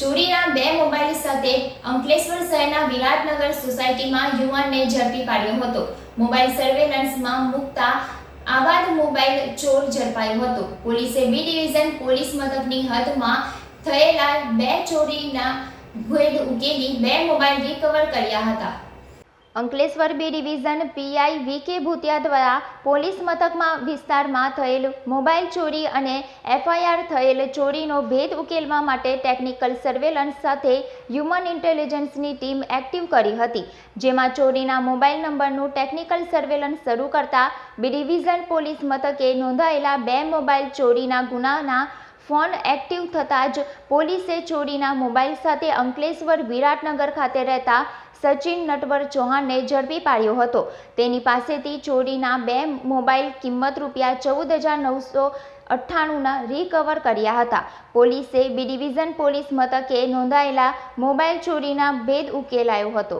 ચોરીના બે મોબાઈલ સાથે અંકલેશ્વર શહેરના વિરાટનગર સોસાયટીમાં યુવાનને ઝડપી પાડ્યો હતો. મોબાઈલ સર્વેલન્સમાં મૂકતા આબાદ મોબાઈલ ચોર ઝડપાયો હતો. પોલીસે બી ડિવિઝન પોલીસ મથકની હદમાં થયેલા બે ચોરીના ભેદ ઉકેલી બે મોબાઈલ રિકવર કર્યા હતા. Ankleshwar B division PI V K Bhutiya દ્વારા પોલીસ મથકમાં વિસ્તારમાં થયેલ મોબાઈલ ચોરી અને એફઆઈઆર થયેલ ચોરીનો ભેદ ઉકેલવા માટે ટેકનિકલ સર્વેલન્સ સાથે હ્યુમન ઇન્ટેલિજન્સની ટીમ એક્ટિવ કરી હતી, જેમાં ચોરીના મોબાઈલ નંબરનું ટેકનિકલ સર્વેલન્સ શરૂ કરતા બી ડિવિઝન પોલીસ મથકે નોંધાયેલા બે મોબાઈલ ચોરીના ગુનાના ફોન એક્ટિવ થતાં જ પોલીસે ચોરીના મોબાઈલ સાથે અંકલેશ્વર વિરાટનગર ખાતે રહેતા સચિન નટવર ચૌહાણને ઝડપી પાડ્યો હતો. તેની પાસેથી ચોરીના બે મોબાઈલ કિંમત રૂપિયા ચૌદ હજાર નવસો અઠ્ઠાણુંના રિકવર કર્યા હતા. પોલીસે બી ડિવિઝન પોલીસ મથકે નોંધાયેલા મોબાઈલ ચોરીના ભેદ ઉકેલાયો હતો.